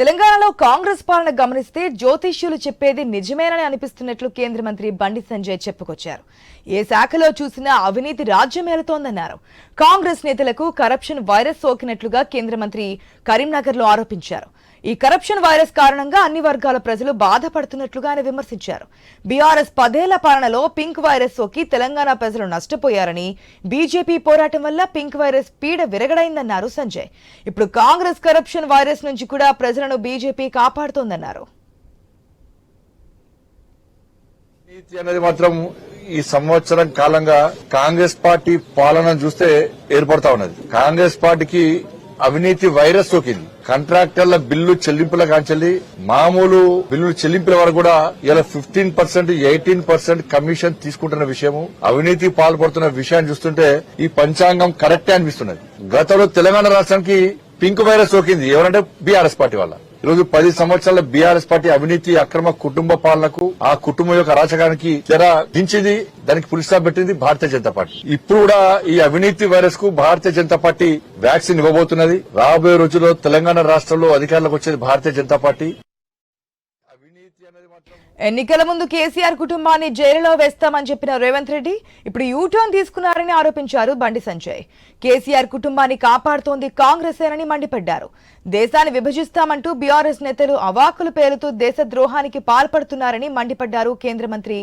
తెలంగాణలో కాంగ్రెస్ పాలన గమనిస్తే జ్యోతిష్యులు చెప్పేది నిజమేనని అనిపిస్తున్నట్లు కేంద్ర మంత్రి బండి సంజయ్ చెప్పుకొచ్చారు. ఏ శాఖలో చూసినా అవినీతి రాజ్యమేలుతోందన్నారు కాంగ్రెస్ నేతలకు కరప్షన్ వైరస్ సోకినట్లుగా కేంద్ర మంత్రి కరీంనగర్లో ఆరోపించారు. ఈ కరప్షన్ వైరస్ కారణంగా అన్ని వర్గాల ప్రజలు బాధపడుతున్నట్లుగా ఆయన విమర్శించారు. బీఆర్ఎస్ పదేళ్ళ పాలనలో పింక్ వైరస్ సోకి తెలంగాణ ప్రజలు నష్టపోయారని బీజేపీ పోరాటం వల్ల పింక్ వైరస్ పీడ విరగడైందన్నారు సంజయ్. ఇప్పుడు కాంగ్రెస్ కరప్షన్ వైరస్ నుంచి కూడా ప్రజలను బీజేపీ కాపాడుతోందన్నారు. అనేది మాత్రం ఈ సంవత్సరం కాలంగా కాంగ్రెస్ పార్టీ పాలన చూస్తే ఏర్పడతా ఉన్నది. కాంగ్రెస్ పార్టీకి అవినీతి వైరస్ సోకింది. కాంట్రాక్టర్ల బిల్లు చెల్లింపుల కాంచెల్లి మామూలు బిల్లులు చెల్లింపుల వరకు కూడా ఇలా fifteen percent eighteen percent commission తీసుకుంటున్న విషయము అవినీతి పాల్పడుతున్న విషయాన్ని చూస్తుంటే ఈ పంచాంగం కరెక్టే అనిపిస్తున్నది. గతంలో తెలంగాణ రాష్ట్రానికి పింక్ వైరస్ సోకింది. ఎవరంటే బీఆర్ఎస్ పార్టీ వాళ్ళ. ఈరోజు పది సంవత్సరాల బీఆర్ఎస్ పార్టీ అవినీతి అక్రమ కుటుంబ పాలనకు ఆ కుటుంబం యొక్క అరాచకానికి తెర దించింది దానికి పులిస్తా పెట్టింది భారతీయ జనతా పార్టీ. ఇప్పుడు కూడా ఈ అవినీతి వైరస్కు భారతీయ జనతా పార్టీ వ్యాక్సిన్ ఇవ్వబోతున్నది. రాబోయే రోజుల్లో తెలంగాణ రాష్ట్రంలో అధికారులకు వచ్చేది భారతీయ జనతా పార్టీ. ఎన్నికల ముందు కేసీఆర్ కుటుంబాన్ని జైలులో వేస్తామని చెప్పిన రేవంత్ రెడ్డి ఇప్పుడు యూటర్న్ తీసుకున్నారని ఆరోపించారు బండి సంజయ్. కేసీఆర్ కుటుంబాన్ని కాపాడుతోంది కాంగ్రెసేనని మండిపడ్డారు. దేశాన్ని విభజిస్తామంటూ బీఆర్ఎస్ నేతలు అవాకులు పేరుతూ దేశద్రోహానికి పాల్పడుతున్నారని మండిపడ్డారు కేంద్ర మంత్రి.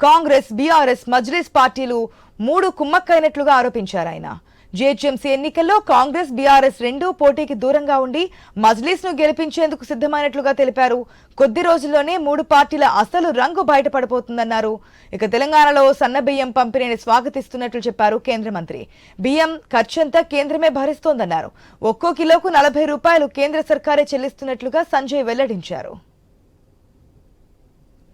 కాంగ్రెస్ బీఆర్ఎస్ మజ్లిస్ పార్టీలు మూడు కుమ్మక్కైనట్లుగా ఆరోపించారు ఆయన. జీహెచ్ఎంసీ ఎన్నికల్లో కాంగ్రెస్ బీఆర్ఎస్ రెండూ పోటీకి దూరంగా ఉండి మజ్లీస్ను గెలిపించేందుకు సిద్ధమైనట్లుగా తెలిపారు. కొద్ది రోజుల్లోనే మూడు పార్టీల అసలు రంగు బయటపడబోతుందన్నారు ఇక తెలంగాణలో సన్న బియ్యం పంపిణీని స్వాగతిస్తున్నట్లు చెప్పారు కేంద్ర మంత్రి. బియ్యం ఖర్చంతా కేంద్రమే భరిస్తోందన్నారు. ఒక్కో కిలోకు నలభై రూపాయలు కేంద్ర సర్కారే చెల్లిస్తున్నట్లుగా సంజయ్ వెల్లడించారు.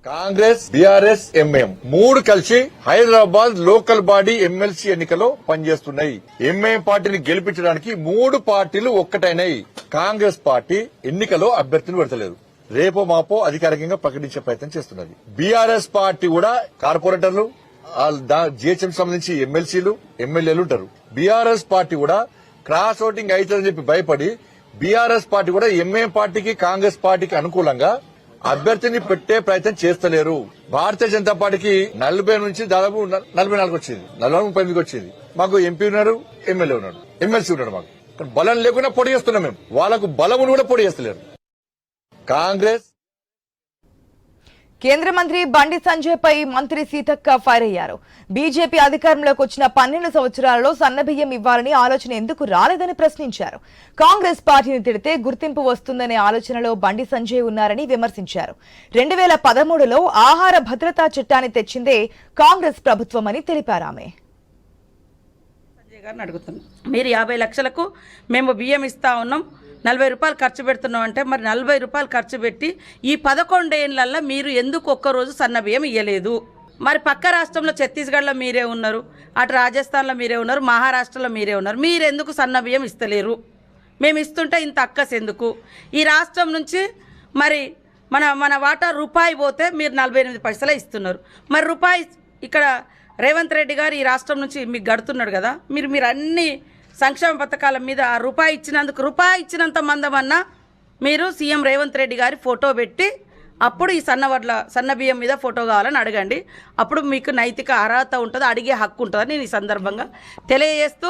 కాంగ్రెస్ బీఆర్ఎస్ ఎంఎం మూడు కలిసి హైదరాబాద్ లోకల్ బాడీ ఎమ్మెల్సీ ఎన్నికలో పనిచేస్తున్నాయి. ఎంఎం పార్టీని గెలిపించడానికి మూడు పార్టీలు ఒక్కటైనాయి. కాంగ్రెస్ పార్టీ ఎన్నికలో అభ్యర్థిని పెడతలేదు. రేపో మాపో అధికారికంగా ప్రకటించే ప్రయత్నం చేస్తున్నది. బీఆర్ఎస్ పార్టీ కూడా కార్పొరేటర్లు జిహెచ్ఎం సంబంధించి ఎమ్మెల్సీలు ఎమ్మెల్యేలు ఉంటారు. బీఆర్ఎస్ పార్టీ కూడా క్రాస్ ఓటింగ్ అవుతుందని చెప్పి భయపడి బీఆర్ఎస్ పార్టీ కూడా ఎంఏ పార్టీకి కాంగ్రెస్ పార్టీకి అనుకూలంగా అభ్యర్థిని పెట్టే ప్రయత్నం చేస్తలేరు. భారతీయ జనతా పార్టీకి నలభై నుంచి దాదాపు నలభై నాలుగు వచ్చింది. నలభై ముప్పై ఎనిమిదికి వచ్చింది. మాకు ఎంపీ ఉన్నారు ఎమ్మెల్యే ఉన్నాడు. ఎమ్మెల్సీ ఉన్నాడు మాకు. బలం లేకుండా పొడి చేస్తున్నాం మేము. వాళ్ళకు బలం కూడా పొడి చేస్తలేరు. కాంగ్రెస్ కేంద్ర మంత్రి బండి సంజయ్ పై మంత్రి సీతక్క ఫైర్ అయ్యారు. బీజేపీ అధికారంలోకి వచ్చిన పన్నెండు సంవత్సరాలలో సన్నబియ్యం ఇవ్వాలని ఆలోచన ఎందుకు రాలేదని ప్రశ్నించారు. కాంగ్రెస్ పార్టీని తిడితే గుర్తింపు వస్తుందనే ఆలోచనలో బండి సంజయ్ ఉన్నారని విమర్శించారు. రెండు వేల పదమూడులో ఆహార భద్రతా చట్టాన్ని తెచ్చిందే కాంగ్రెస్ ప్రభుత్వమని తెలిపారు ఆమె. గారిని అడుగుతున్నాం. మీరు యాభై లక్షలకు మేము బియ్యం ఇస్తా ఉన్నాం. నలభై రూపాయలు ఖర్చు పెడుతున్నాం అంటే మరి నలభై రూపాయలు ఖర్చు పెట్టి ఈ పదకొండేళ్ళలో మీరు ఎందుకు ఒక్కరోజు సన్న బియ్యం ఇయ్యలేదు? మరి పక్క రాష్ట్రంలో ఛత్తీస్గఢ్లో మీరే ఉన్నారు అటు రాజస్థాన్లో మీరే ఉన్నారు మహారాష్ట్రలో మీరే ఉన్నారు మీరు ఎందుకు సన్న బియ్యం ఇస్తలేరు? మేము ఇస్తుంటే ఇంత అక్కస్ ఎందుకు? ఈ రాష్ట్రం నుంచి మరి మన మన వాటా రూపాయి పోతే మీరు నలభై ఎనిమిది పైసలే ఇస్తున్నారు. మరి రూపాయి ఇక్కడ రేవంత్ రెడ్డి గారు ఈ రాష్ట్రం నుంచి మీకు గడుతున్నాడు కదా మీరు మీరు అన్నీ సంక్షేమ పథకాల మీద ఆ రూపాయి ఇచ్చినందుకు రూపాయి ఇచ్చినంత మందమన్నా మీరు సీఎం రేవంత్ రెడ్డి గారి ఫోటో పెట్టి అప్పుడు ఈ సన్న వడ్ల సన్న బియ్యం మీద ఫోటో కావాలని అడగండి. అప్పుడు మీకు నైతిక అర్హత ఉంటుంది అడిగే హక్కు ఉంటుందని నేను ఈ సందర్భంగా తెలియజేస్తూ